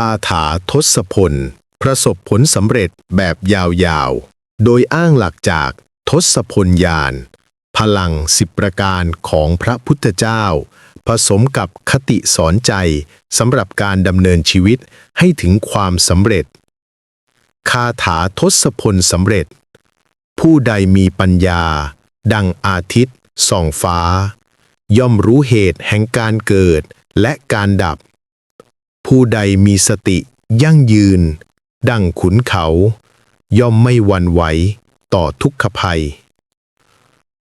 คาถาทศพล ประสบผลสำเร็จแบบยาวๆ โดยอ้างหลักจากทศพลยาน พลังสิบประการของพระพุทธเจ้า ผสมกับคติสอนใจสำหรับการดำเนินชีวิตให้ถึงความสำเร็จ คาถาทศพลสำเร็จ ผู้ใดมีปัญญา ดังอาทิตย์ส่องฟ้า ย่อมรู้เหตุแห่งการเกิดและการดับ ผู้ใดมีสติยั่งยืน ดั่งขุนเขา ย่อมไม่หวั่นไหวต่อทุกขภัย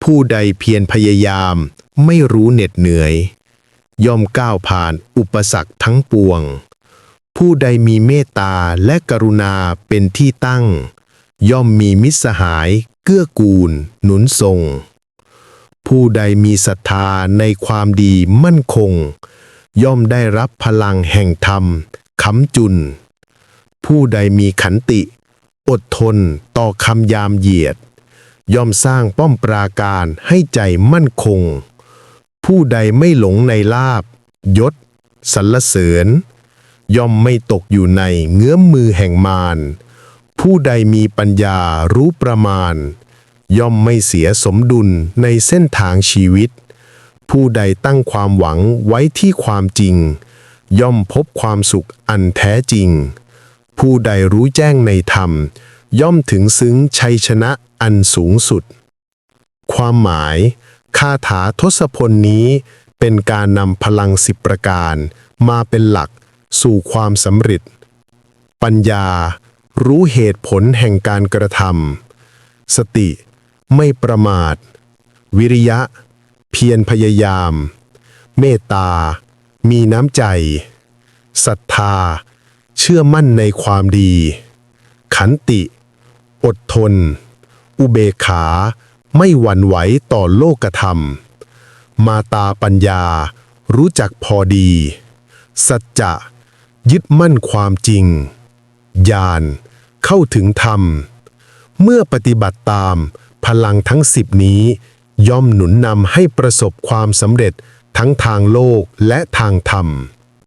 ผู้ใดเพียรพยายามไม่รู้เหน็ดเหนื่อย ย่อมก้าวผ่านอุปสรรคทั้งปวง ผู้ใดมีเมตตาและกรุณาเป็นที่ตั้ง ย่อมมีมิตรสหายเกื้อกูล หนุนทรง ผู้ใดมีศรัทธาในความดีมั่นคง ย่อมได้รับพลังแห่งธรรมค้ำจุน ผู้ใดมีขันติ อดทนต่อคำยามเหยียด ย่อมสร้างป้อมปราการให้ใจมั่นคง ผู้ใดไม่หลงในลาบ ยศสรรเสริญ ย่อมไม่ตกอยู่ในเงื้อมมือแห่งมารผู้ใดมีปัญญารู้ประมาณ ย่อมไม่เสียสมดุลในเส้นทางชีวิต ผู้ใดตั้งความหวังไว้ที่ความจริง ย่อมพบความสุขอันแท้จริง ผู้ใดรู้แจ้งในธรรม ย่อมถึงซึ้งชัยชนะอันสูงสุด ความหมายคาถาทศพลนี้เป็นการนำพลังสิบประการ มาเป็นหลักสู่ความสำเร็จ ปัญญา รู้เหตุผลแห่งการกระทำสติ ไม่ประมาท วิริยะ เพียรพยายาม เมตตา มีน้ำใจศรัทธา เชื่อมั่นในความดี ขันติ อดทน อุเบกขา ไม่หวั่นไหวต่อโลกธรรม มาตาปัญญา รู้จักพอดี สัจจะ ยึดมั่นความจริง ญาณ เข้าถึงธรรม เมื่อปฏิบัติตามพลังทั้งสิบนี้ ย่อมหนุนนำให้ประสบความสำเร็จทั้งทางโลกและทางธรรม